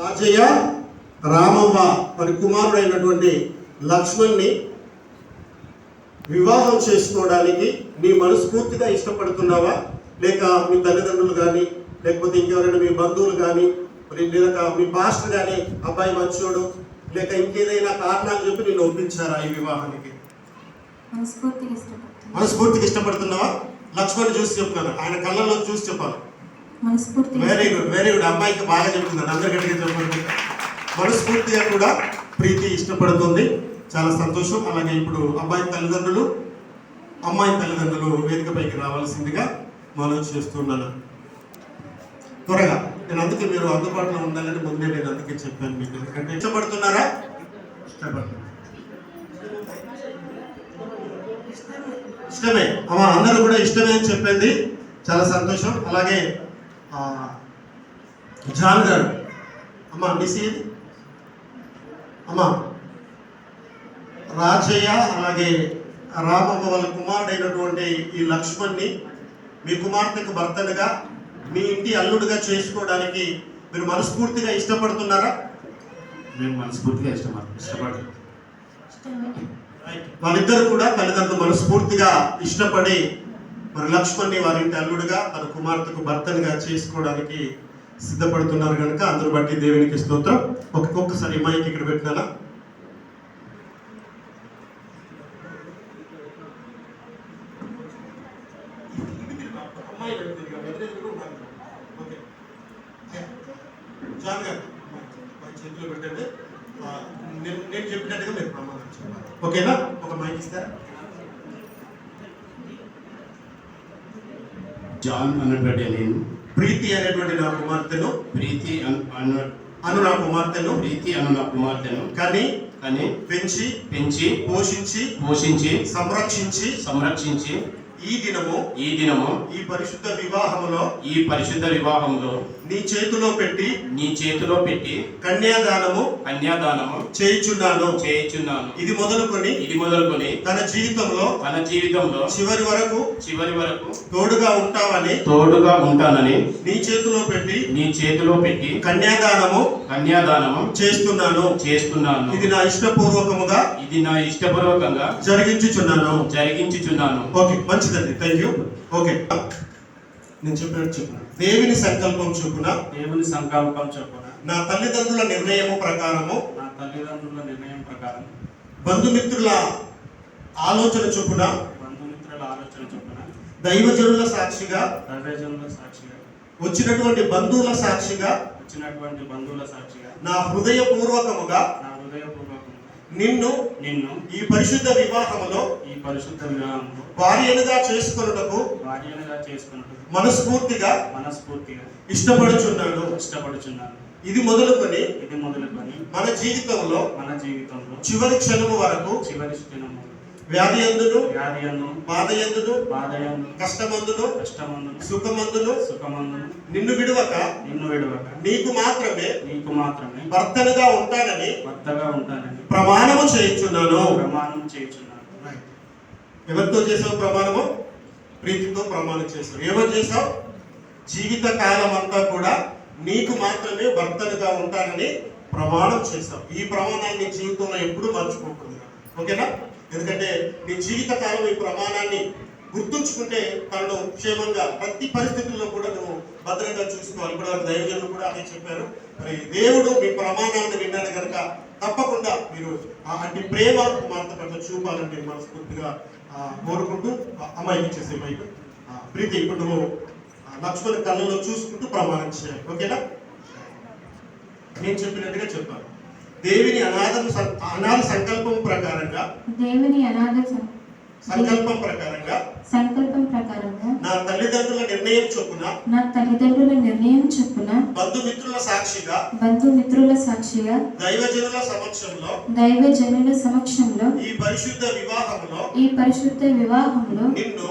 రాజయ్య రామవ్వ మరి కుమారుడైనటువంటి లక్ష్మణ్ని వివాహం చేసుకోవడానికి నీ మనస్ఫూర్తిగా ఇష్టపడుతున్నావా? లేక మీ తల్లిదండ్రులు కానీ లేకపోతే ఇంకెవరైనా మీ బంధువులు కానీ మరి లేక మీ పాస్టర్ కానీ అబ్బాయి మంచోడు లేక ఇంకేదైనా కారణాలు చెప్పి నేను ఒప్పించారా ఈ వివాహానికి? మనస్ఫూర్తిగా ఇష్టపడుతున్నావా? లక్ష్మణ్ చూసి చెప్తున్నాను ఆయన కళ్ళల్లో చూసి చెప్పాలి. మనస్ఫూర్తిగా వెరీ గుడ్ వెరీ గుడ్ అమ్మాయికి బాగా చెప్తున్నాను అందరికంటే చెప్పండి. మనస్ఫూర్తిగా కూడా ప్రీతి ఇష్టపడుతుంది. చాలా సంతోషం. అలాగే ఇప్పుడు అబ్బాయి తల్లిదండ్రులు అమ్మాయి తల్లిదండ్రులు వేదికపైకి రావాల్సిందిగా మనం చేస్తున్నాను. త్వరగా. నేను అందుకే మీరు అందుబాటులో ఉండాలని ముందే నేను అందుకే చెప్పాను మీకు. ఎందుకంటే ఇష్టపడుతున్నారా? ఇష్టపడుతున్నారు ఇష్టమే. అమ్మ అందరూ కూడా ఇష్టమే అని చెప్పింది చాలా సంతోషం. అలాగే జాన్ గారు. అమ్మ మిస్ ఏది? అమ్మ రాజయ్య అలాగే రామమ్మ వాళ్ళ కుమారుడైనటువంటి ఈ లక్ష్మణ్ని మీ కుమార్తెకు భర్తనుగా మీ ఇంటి అల్లుడుగా చేసుకోవడానికి మీరు మనస్ఫూర్తిగా ఇష్టపడుతున్నారా? మేము మనస్ఫూర్తిగా ఇష్టపడ ఇష్టపడతాం ఇష్టమే. వాళ్ళిద్దరు కూడా తల్లిదండ్రులు మనస్ఫూర్తిగా ఇష్టపడి మరి లక్ష్మణ్ని వారింటి అల్లుడుగా తన కుమార్తెకు భర్తనిగా చేసుకోవడానికి సిద్ధపడుతున్నారు కనుక అందరు బట్టి దేవునికి స్తోత్రం. ఒక్కొక్కసారి మైకి ఇక్కడ పెట్టినారా? పెట్టండి. నేను చెప్పినట్టుగా మీరు ప్రమాణం ఓకేనా? ఒక మైక్ ఇస్తారా? జాన్ అన్నటువంటి నేను. ప్రీతి అనేటువంటి నా కుమార్తెను. ప్రీతి అన్- అను నా కుమార్తెను. ప్రీతి అన్న నా కుమార్తెను. కానీ కానీ పెంచి పెంచి పోషించి పోషించి సంరక్షించి సంరక్షించి ఈ దినము ఈ దినము ఈ పరిశుద్ధ వివాహములో ఈ పరిశుద్ధ వివాహంలో నీ చేతిలో పెట్టి నీ చేతిలో పెట్టి కన్యాదానము కన్యాదానము చేయుచున్నాను. చేయించున్నాను. ఇది మొదలుకొని ఇది మొదలుకొని తన జీవితంలో తన జీవితంలో చివరి వరకు చివరి వరకు తోడుగా ఉంటావని తోడుగా ఉంటానని నీ చేతిలో పెట్టి నీ చేతిలో పెట్టి కన్యాదానము కన్యాదానము చేస్తున్నాను. చేస్తున్నాను. ఇది నా ఇష్టపూర్వకముగా ఇది నా ఇష్టపూర్వకంగా జరిగించుచున్నాను. జరిగించుచున్నాను. ఓకే మంచిదండి థ్యాంక్ యూ ఓకే నేను చెప్పినట్టు చెప్పిన దేవుని సంకల్పం చొప్పున దేవుని సంకల్పం చొప్పున నా తల్లిదండ్రుల నిర్ణయము ప్రకారము నా తల్లిదండ్రుల నిర్ణయం ప్రకారం బంధుమిత్రుల ఆలోచన చొప్పున బంధుమిత్రుల ఆలోచన చొప్పున దైవజనుల సాక్షిగా దైవజనుల సాక్షిగా వచ్చినటువంటి బంధువుల సాక్షిగా వచ్చినటువంటి బంధువుల సాక్షిగా నా హృదయపూర్వకముగా నా హృదయపూర్వకంగా నిన్ను నిన్ను ఈ పరిశుద్ధ వివాహములో ఈ పరిశుద్ధ వివాహంలో భార్యనుగా చేసుకొనుటకు భార్యనుగా చేసుకున్నట్టు మనస్ఫూర్తిగా మనస్ఫూర్తిగా ఇష్టపడుచున్నాను ఇష్టపడుచున్నాను. ఇది మొదలుకొని ఇది మొదలుకొని మన జీవితంలో మన జీవితంలో చివరి క్షణము వరకు చివరి దినము వ్యాధి ఎందును? వ్యాధి అందు బాధ ఎందును? బాధయందు కష్టమందును? కష్టమందును? సుఖమందును? సుఖమందును? నిన్ను విడువక? నిన్ను విడవక? నీకు మాత్రమే? నీకు మాత్రమే? భర్తనుగా ఉంటానని భర్తగా ఉంటానని ప్రమాణము చేయించున్నాను. ప్రమాణం చేయుచున్నాను. ఎవరితో చేసావు ప్రమాణము? ప్రీతితో ప్రమాణం చేసావు ఏమని చేసావు జీవిత కాలం అంతా కూడా నీకు మాత్రమే భర్తనుగా ఉంటానని ప్రమాణం చేసావు ఈ ప్రమాణాన్ని జీవితంలో ఎప్పుడూ మర్చిపోకూడదు ఓకేనా? ఎందుకంటే నీ జీవితకాలం ఈ ప్రమాణాన్ని గుర్తుంచుకుంటే తనను క్షేమంగా ప్రతి పరిస్థితుల్లో కూడా నువ్వు భద్రంగా చూసుకోవాలి. ఇప్పుడు వారి దైవజనులు కూడా అదే చెప్పారు. మరి దేవుడు మీ ప్రమాణాలను విన్నాడు కనుక తప్పకుండా మీరు అంటే ప్రేమ కుమార్తె పట్ల చూపాలని నేను మనస్ఫూర్తిగా కోరుకుంటూ ఆ, అమ్మాయికి ఇచ్చేసే మైకు. ప్రీతి ఇప్పుడు నువ్వు లక్ష్మణ్ కళ్ళలో చూసుకుంటూ ప్రమాణం చేయాలి. ఓకేనా? నేను చెప్పినట్టుగా చెప్పాను దేవిని అనాథం అనాథ సంకల్పం ప్రకారంగా దేవుని అనాథ సంకల్పం ప్రకారంగా సంకల్పం ప్రకారంగా నా తల్లిదండ్రుల నిర్ణయం చొప్పున నా తల్లిదండ్రుల నిర్ణయం చొప్పున బంధుమిత్రుల సాక్షిగా బంధుమిత్రుల సాక్షిగా దైవజనుల సమక్షంలో దైవజనుల సమక్షంలో ఈ పరిశుద్ధ వివాహంలో ఈ పరిశుద్ధ వివాహంలో నిన్ను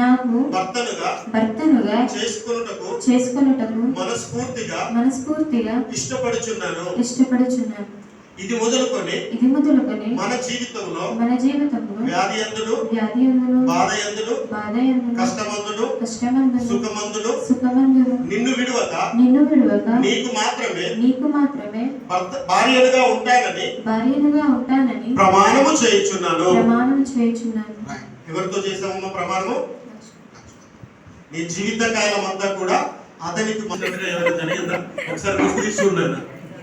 నాకు భర్తనుగా భర్తనుగా చేసుకున్నటకు చేసుకొనుటకు మనస్ఫూర్తిగా మనస్ఫూర్తిగా ఇష్టపడుచున్నాను. ఇష్టపడుచున్నాను. ఇది మొదలుకొని ఇది మొదలుకొని మన జీవితంలో మన జీవితంలో వ్యాధి ఎందుడు వ్యాధి ఎందును బాధ ఎందుడు బాధ ఎందును కష్టమందుడు కష్టమందును సుఖమందుడు సుఖమందును నిన్ను విడువక నిన్ను విడువక నీకు మాత్రమే నీకు మాత్రమే భార్యలుగా ఉంటానని భార్యనుగా ఉంటానని ప్రమాణము చేయుచున్నాను. ప్రమాణం చేయుచున్నాను. ఎవరితో చేసామమ్మా ప్రమాణము? నీ జీవిత కాలం అంతా కూడా అతనికి ఒకసారి ముసుగు తీసి చూడండి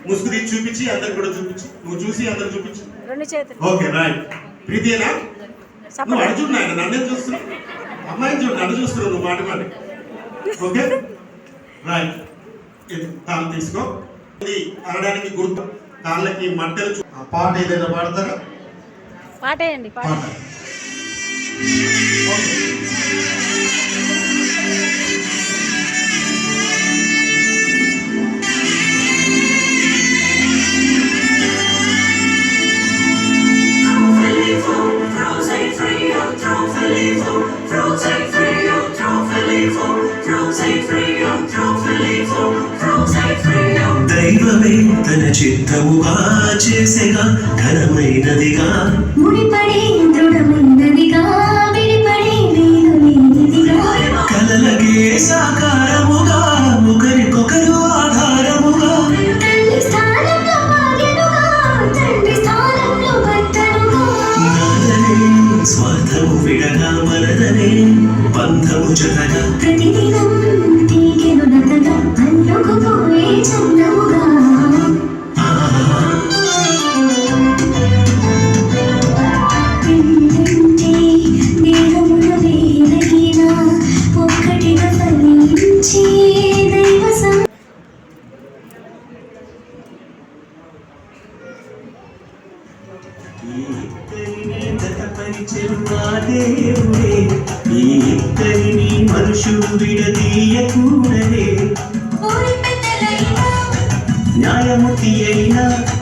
ముసుగు తీసి చూపించి అందరికి కూడా చూపించి. నువ్వు చూసి అందరికి చూపించి. రెండు చేతులు. Okay right. ప్రీతియేనా? నువ్వు చూడు నాయన? నన్నే చూస్తున్నావు? అమ్మాయిని చూడు నన్ను చూస్తున్నావు నువ్వు మాట మాట ఓకే? రైట్. ఇది తాను తీసుకో. ఇది అనడానికి గుర్తు. కాళ్ళకి మట్టెలు చూ- ఆ పాట ఏదైనా పాడతారా? పాటేయండి పాట. పాట ఓకే. దైవమే తన చిత్తముగా చేసేగా ఘనమైనదిగా. ముడిపడి దృఢమైనదిగా స్వార్థము విడగా మరదనే బంధము జతగా ప్రతిదినం దేవుడే ఈ ఇద్దరిని మనుషులు విడదీయకూడదే ఊరి పెద్దలైనా న్యాయమూర్తి అయినా తల్లిదండ్రులైనా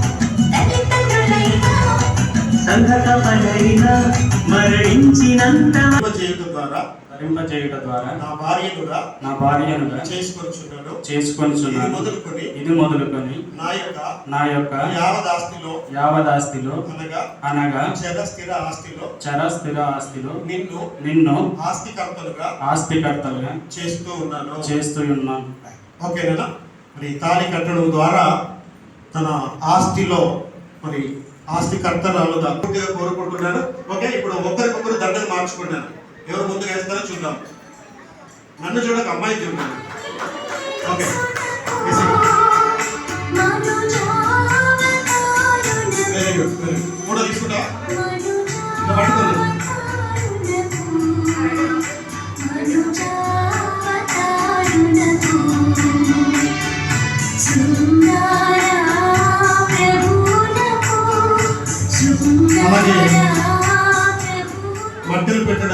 మరణించినంత చేయడం ద్వారా ధరింపజేయుట ద్వారా నా భార్యనుగా నా భార్యనుగా చేసుకొచ్చున్నాను ఇది చేసుకొనిచున్నాను మొదలుకొని ఇది మొదలుకొని నా యొక్క నా యొక్క యావదాస్తిలో యావదాస్తిలో అనగా అనగా చర స్థిర ఆస్తిలో చర స్థిర ఆస్తిలో నిన్ను నిన్ను ఆస్తికర్తలుగా ఆస్తికర్తలుగా చేస్తూ ఉన్నాను. చేస్తూ ఉన్నాను. ఓకేనా? మరి తాళి కట్టడం ద్వారా తన ఆస్తిలో మరి ఆస్తికర్తరాలుగా పూర్తిగా కోరుకుంటున్నాను. ఓకే ఇప్పుడు ఒకరికొకరు దండలు మార్చుకున్నాను ఎవరు ముందుకు వేస్తారో చూద్దాం. నన్ను చూడక అమ్మాయి చూడండి. ఓకే.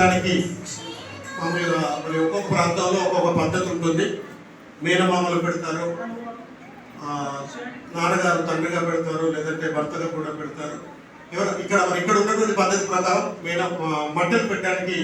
మట్టెలు పెట్టడానికి మామూలుగా మరి ఒక్కొక్క ప్రాంతంలో ఒక్కొక్క పద్ధతి ఉంటుంది. మేనమామలు పెడతారు. నాన్నగారు తండ్రిగా పెడతారు లేదంటే భర్తగా కూడా పెడతారు. ఎవరు ఇక్కడ మరి ఇక్కడ ఉన్నటువంటి పద్ధతి ప్రకారం మేన మట్టెలు పెట్టడానికి